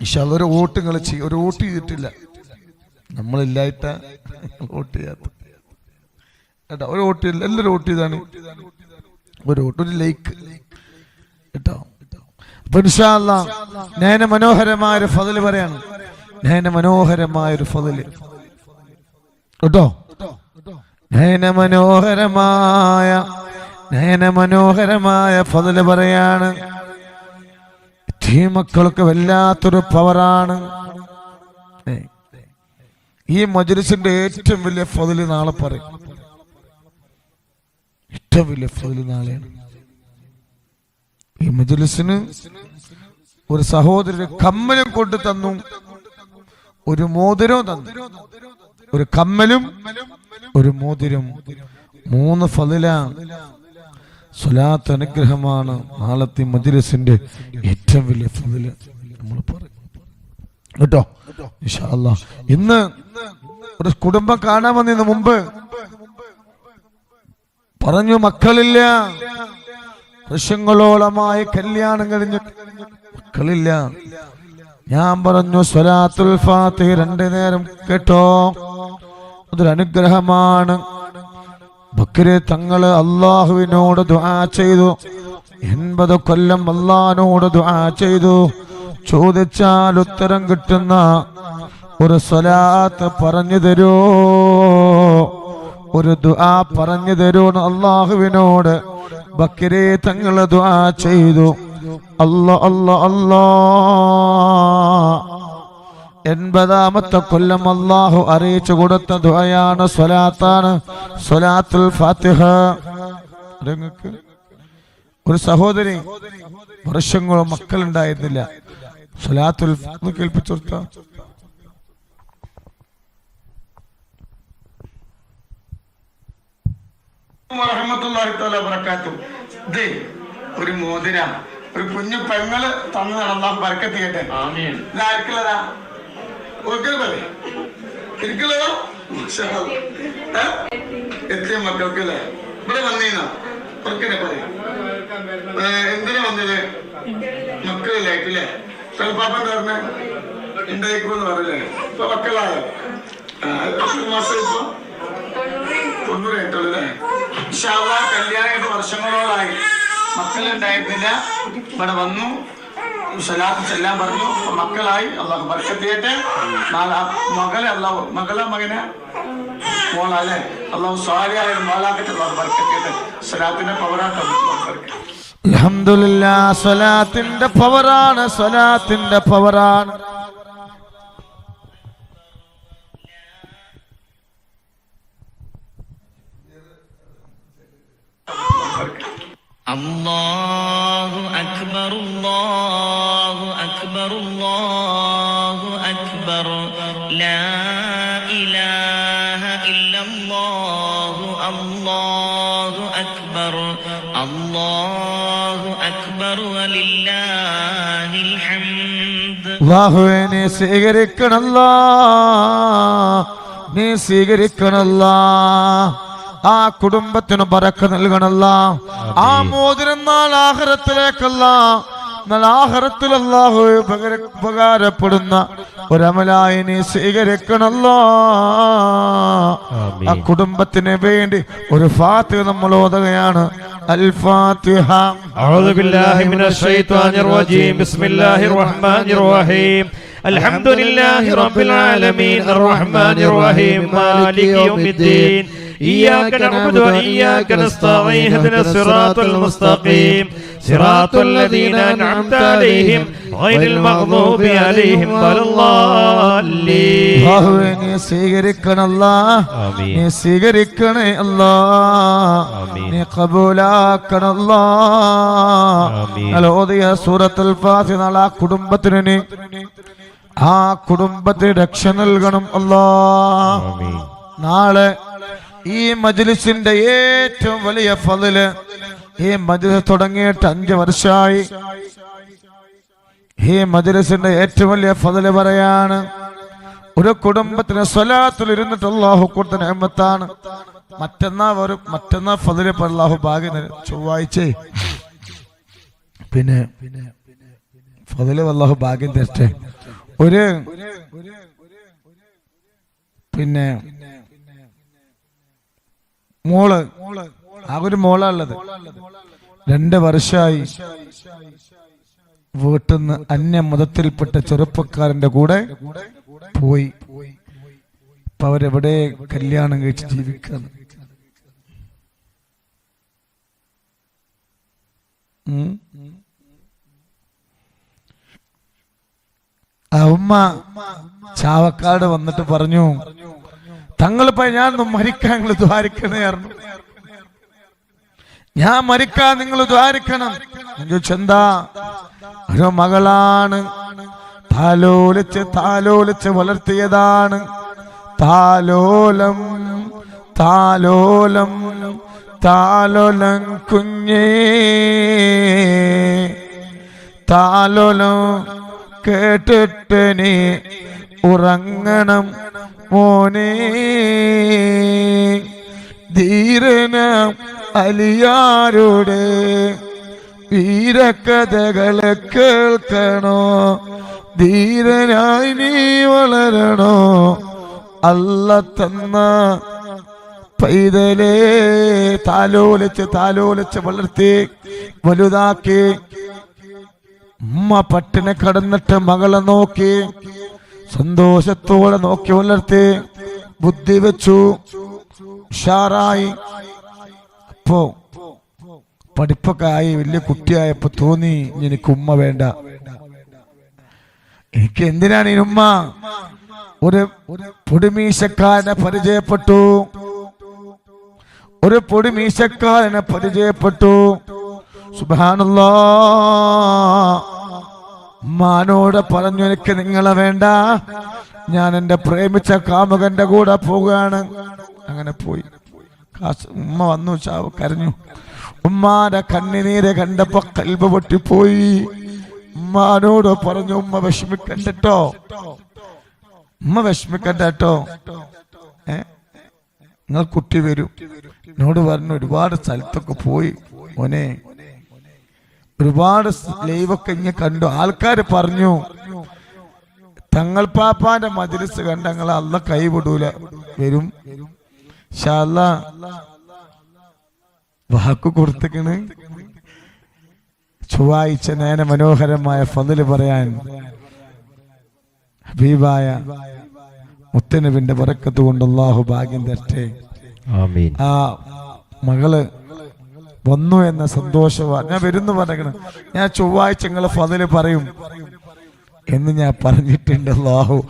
പക്ഷെ ഒരു വോട്ട് നിങ്ങൾ ചെയ്യും ഒരു വോട്ട് ചെയ്തിട്ടില്ല. നമ്മളില്ലായിട്ട വോട്ട് ചെയ്യാത്ത. കേട്ടോ ഒരു വോട്ട് ചെയ്തില്ല. എല്ലാവരും വോട്ട് ചെയ്താണ്. ഒരു വോട്ട് ഒരു ലൈക്ക്. കേട്ടോ? അപ്പൊ ഇൻഷാ നേന മനോഹരമായ ഒരു ഫതിൽ പറയാണ്. നയന മനോഹരമായ ഒരു ഫതിൽ. കേട്ടോ? നയന മനോഹരമായ നയന മനോഹരമായ ഫതിൽ പറയാണ്. ഈ മക്കൾക്ക് വല്ലാത്തൊരു പവറാണ്. ഈ മജുരിസിന്റെ ഏറ്റവും വലിയ ഫതിൽ നാളെ പറയും. ഏറ്റവും വലിയ ഫതിൽ നാളെയാണ്. ഈ മജുലിസിന് ഒരു സഹോദരന് കമ്മലും കൊണ്ടു തന്നു. ഒരു മോതിരവും തന്നു. ഒരു കമ്മലും ഒരു മോതിരം മൂന്ന് ഫതിലാണ്. സ്വലാത്ത് അനുഗ്രഹമാണ് നാളത്തെ മജിലസിന്റെ ഏറ്റവും വലിയ ഫതിൽ. നമ്മൾ പറയും. കേട്ടോ. ഇന്ന് ഒരു കുടുംബം കാണാൻ വന്നതിന് മുമ്പ് പറഞ്ഞു മക്കളില്ല. വർഷങ്ങളോളമായി കല്യാണം കഴിഞ്ഞ് മക്കളില്ല. ഞാൻ പറഞ്ഞു സ്വലാത്തുൽ ഫാത്തി രണ്ടു നേരം കേട്ടോ. അതൊരു അനുഗ്രഹമാണ്. ബക്കരെ തങ്ങൾ അള്ളാഹുവിനോട് ദുആ ചെയ്തു. എൺപത് കൊല്ലം അള്ളാഹിനോട് ദുആ ചെയ്തു. ചോദിച്ചാൽ ഉത്തരം കിട്ടുന്ന ഒരു സ്വലാത്ത് പറഞ്ഞു തരൂ. ഒരു ദുആ പറഞ്ഞു തരൂ അള്ളാഹുവിനോട് ബക്കരെ തങ്ങൾ ദുആ ചെയ്തു. അല്ല അല്ല അല്ലാ എൺപതാമത്തെ കൊല്ലം അള്ളാഹു അറിയിച്ചു കൊടുത്ത ദുഹയാണ് സ്വലാത്താണ്. സ്വലാത്തുൽ ഫാത്തിഹ. നിങ്ങൾക്ക്? ഒരു സഹോദരി വർഷങ്ങളോ മക്കളുണ്ടായിരുന്നില്ല. സ്വലാത്തുൽ കേൾപ്പിച്ചോർത്ത ഒരു മോതിര. ഒരു കുഞ്ഞു പെങ്ങൾ തന്നതാണ് അള്ളാഹു ബർക്കത്ത് ചെയ്യട്ടെ. ആമീൻ. പറയേ. എനിക്കുള്ളതോ മാഷാ എത്തിയ മക്കൾക്ക് അല്ലേ ഇവിടെ വന്നീനാ ഓർക്കനെ പറയും. എന്തിനാ വന്നത്? മക്കളില്ലായിട്ടില്ലേ ചെലപ്പാപ്പൻ പറഞ്ഞ? ഉണ്ടായിക്കോന്ന് പറഞ്ഞില്ലേ? ഇപ്പൊ മക്കളായോ? മാസം ഇപ്പൊ? തൊണ്ണൂറ് ഇൻഷാല്ലാ കല്യാണം വർഷങ്ങളോളായി. മക്കളുണ്ടായിരുന്നില്ല ഇവിടെ വന്നു. സലാത്ത് ചെല്ലാൻ പറഞ്ഞു. മക്കളായി. അള്ളാഹു ബർക്കത്ത് ചെയ്യട്ടെ മകളെ അള്ളാഹു മകളെ മകനെ മോളാലെ അള്ളാഹു സ്വാരിയായ മോളാക്കട്ടെ. അള്ളാഹു ബർക്കത്ത് ചെയ്യട്ടെ സലാത്തിന്റെ അലഹമുല്ല സ്വലാത്തിന്റെ പവറാണ്. സ്വലാത്തിന്റെ പവറാണ്. الله أكبر الله أكبر الله أكبر. لا إله إلا الله الله أكبر الله أكبر ولله الحمد. الله سيغرقنا الله ني سيغرقنا الله ആ കുടുംബത്തിന് ബറക്ക നൽകണല്ല ആ മോതിരം നാൾ ആഹ്റത്തിലേക്കല്ല എന്നാൽ ആഹ്റത്തിൽ അള്ളാഹു ഉപകര- ഉപകാരപ്പെടുന്ന ഒരമലായി നീ സ്വീകരിക്കണല്ലോ ആ കുടുംബത്തിന് വേണ്ടി ഒരു ഫാത്തിഹ നമ്മൾ ഓതുകയാണ് അൽ ഫാത്തിഹ أعوذ بالله من الشيطان الرجيم بسم الله الرحمن الرحيم الحمد لله رب العالمين الرحمن الرحيم مالك يوم الدين إياك نعبد وإياك نستعين اهدنا الصراط المستقيم صراط الذين أنعمت عليهم غير المغضوب عليهم ولا الضالين അല്ലാഹുവേ നീ സ്വീകരിക്കണല്ല ആമീൻ. നീ സ്വീകരിക്കണേ അല്ലാ ആമീൻ. നീ കബൂലാക്കണല്ല ആമീൻ. അല്ല ഓതിയ സൂറത്തുൽ ഫാത്തിഹ നാളെ ആ കുടുംബത്തിന് നീ ആ കുടുംബത്തിന് രക്ഷ നൽകണം അല്ലാ آمين നാളെ ഈ മജ്ലിസിന്റെ ഏറ്റവും വലിയ ഫതിൽ ഈ മജ്ലിസ് തുടങ്ങിയിട്ട് അഞ്ചു വർഷമായി ഈ മജ്ലിസിന്റെ ഏറ്റവും വലിയ ഫതിൽ പറയാണ് ഒരു കുടുംബത്തിന് സ്വലാത്തിൽ ഇരുന്നിട്ട് അള്ളാഹു കൊടുത്ത നേമത്താണ് മറ്റന്നാ ഒരു മറ്റന്നാ ഫതിൽ അള്ളാഹു ഭാഗ്യം. ചൊവ്വാഴ്ച. പിന്നെ ഫതിൽ അള്ളാഹു ഭാഗ്യം തരട്ടെ. ഒരു പിന്നെ മോൾ. ആ ഒരു മോളാ ഉള്ളത് രണ്ട് വർഷമായി വീട്ടിൽ നിന്ന് അന്യ മതത്തിൽപ്പെട്ട ചെറുപ്പക്കാരന്റെ കൂടെ പോയി. ഇപ്പൊ അവരെവിടെ കല്യാണം കഴിച്ച് ജീവിക്കാണ്. ആ ഉമ്മ ചാവക്കാട് വന്നിട്ട് പറഞ്ഞു തങ്ങളിപ്പോ ഞാൻ മരിക്കാൻ നിങ്ങൾ ദ്വാരിക്കണേർന്നു ഞാൻ മരിക്കാൻ നിങ്ങൾ ദ്വാരിക്കണം. എന്താ? ഒരു മകളാണ്. താലോലിച്ച് താലോലിച്ച് വളർത്തിയതാണ്. താലോലം താലോലം താലോലം കുഞ്ഞേ. താലോലം കേട്ടിട്ട് നീ ഉറങ്ങണം. മോനെ ധീരന അലിയാരുടെ വീരകഥകളെ കേൾക്കണോ? ധീരനായി നീ വളരണോ? അല്ല തന്ന പൈതലേ താലോലിച്ച് താലോലിച്ച് വളർത്തി വലുതാക്കി. ഉമ്മ പട്ടിനെ കടന്നിട്ട് മകളെ നോക്കി. സന്തോഷത്തോടെ നോക്കി വളർത്തി ബുദ്ധി വെച്ചു ഉഷാറായി. അപ്പോ പഠിപ്പൊക്കെ ആയി വലിയ കുട്ടിയായപ്പോ തോന്നി എനിക്ക് ഉമ്മ വേണ്ട. എനിക്ക് എന്തിനാണ് ഈ ഉമ്മ? ഒരു പൊടിമീശക്കാരനെ പരിചയപ്പെട്ടു. ഒരു പൊടിമീശക്കാരനെ പരിചയപ്പെട്ടു. സുബാനല്ലോ ഉമ്മാനോട് പറഞ്ഞു എനിക്ക് നിങ്ങളെ വേണ്ട. ഞാൻ എന്റെ പ്രേമിച്ച കാമുകന്റെ കൂടെ പോവുകയാണ്. അങ്ങനെ പോയി. ഉമ്മ വന്നു ചാവ് കരഞ്ഞു. ഉമ്മാന്റെ കണ്ണിനീര് കണ്ടപ്പോ കൽബ് പൊട്ടിപ്പോയി. ഉമ്മാനോട് പറഞ്ഞു ഉമ്മ വിഷമിക്കണ്ടോ ഉമ്മ വിഷമിക്കണ്ടോ ഏ? നിങ്ങൾ കുട്ടി വരും. എന്നോട് പറഞ്ഞു ഒരുപാട് സ്ഥലത്തൊക്കെ പോയി. മോനെ ഒരുപാട് ലൈവൊക്കെ ഇങ്ങനെ കണ്ടു. ആൾക്കാർ പറഞ്ഞു തങ്ങൾ പാപ്പാന്റെ മജിലിസ് കണ്ട് ഞങ്ങൾ അല്ല കൈവിടൂല. വരും. വാക്കു വാക്ക് കൊടുത്തേക്കണ്. ചൊവ്വാഴ്ച നേരെ മനോഹരമായ ഫതിൽ പറയാൻ ഹബീബായ മുത്തനബിന്റെ വറക്കത്ത് കൊണ്ട് അള്ളാഹു ഭാഗ്യം തരട്ടെ. ആ മകൾ വന്നു എന്ന സന്തോഷവാ. ഞാൻ വരുന്നു പറയണം ഞാൻ ചൊവ്വാഴ്ച നിങ്ങൾ ഫതിൽ പറയും. എന്ന് ഞാൻ പറഞ്ഞിട്ടുണ്ട് അള്ളാഹു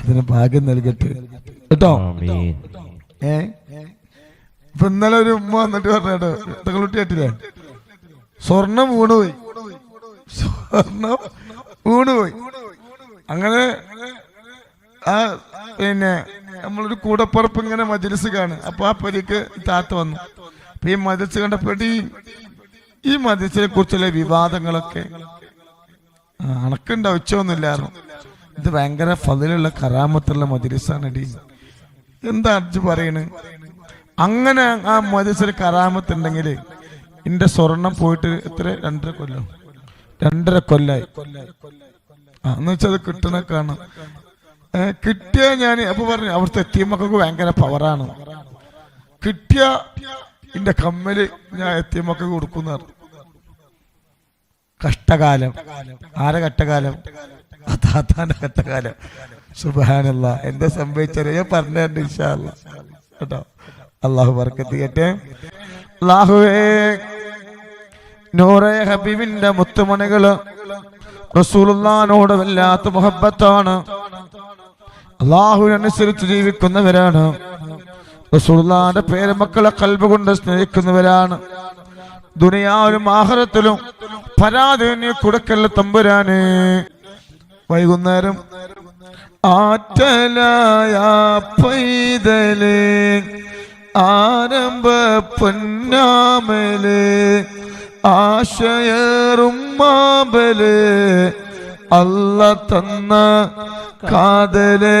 അതിന് ഭാഗ്യം നൽകട്ടെ. കേട്ടോ? ഏ? ഇപ്പൊ ഇന്നലെ ഒരു ഉമ്മ വന്നിട്ട് പറഞ്ഞോ കേട്ടില്ലേ? സ്വർണം വീണുപോയി. സ്വർണം വീണുപോയി. അങ്ങനെ ആ പിന്നെ നമ്മളൊരു കൂടപ്പുറപ്പ് ഇങ്ങനെ മജലിസ് കാണും. അപ്പൊ ആ പരിക്ക് താത്ത വന്നു. ഈ മതിച്ച് കണ്ട പെടി? ഈ മതിച്ചിനെ കുറിച്ചുള്ള വിവാദങ്ങളൊക്കെ. അണക്കുണ്ട ഉച്ചൊന്നുമില്ലായിരുന്നു ഇത് ഭയങ്കര ഫതിലുള്ള കരാമത്തുള്ള മജലിസാണ് ഡി. എന്താ അർജ് പറയണ്? അങ്ങനെ ആ മജലിസിൽ കറാമത്ത് ഉണ്ടെങ്കിൽ എന്റെ സ്വർണം പോയിട്ട് എത്ര? രണ്ടര കൊല്ലം. രണ്ടര കൊല്ലായി. എന്ന് വെച്ചാൽ അത് കിട്ടണ കാണാം. കിട്ടിയ ഞാൻ അപ്പൊ പറഞ്ഞു അവിടുത്തെ എത്തിയ മക്കൾക്ക് ഭയങ്കര പവറാണ് കിട്ടിയ എന്റെ കമ്മൽ ഞാൻ എത്തിയമ്മക്ക് കൊടുക്കുന്ന കഷ്ടകാലം. ആരെ കഷ്ടകാലം? അതാത്താന്റെ കഷ്ടകാലം. സുബാനല്ല എന്താ സംഭവിച്ചത് ഞാൻ പറഞ്ഞു. കേട്ടോ? അള്ളാഹു ബർക്കത്ത് ചെയ്യട്ടെ അള്ളാഹുവേ നൂറെ ഹബീബിന്റെ മുത്തുമണികൾ റസൂലുള്ളാനോട് വല്ലാത്ത മുഹബത്താണ് അള്ളാഹുവിനനുസരിച്ച് ജീവിക്കുന്നവരാണ്. റസൂലുള്ളാന്റെ പേരമക്കളെ കൽബ് കൊണ്ട് സ്നേഹിക്കുന്നവരാണ്. ദുനിയാവിലും ആഹാരത്തിലും പരാതി നീ കൊടുക്കല്ല തമ്പുരാന്. വൈകുന്നേരം ആറ്റലായ പൈതലേ ആരംഭ പൊന്നാമൽ ആശയറും മാബലേ അല്ല തന്ന കാതലേ.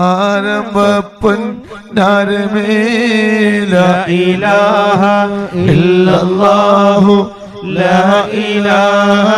ആരംഭപ്പൻ നരമേല ഇലാഹ ഇല്ലല്ലാഹു ലാ ഇലാഹ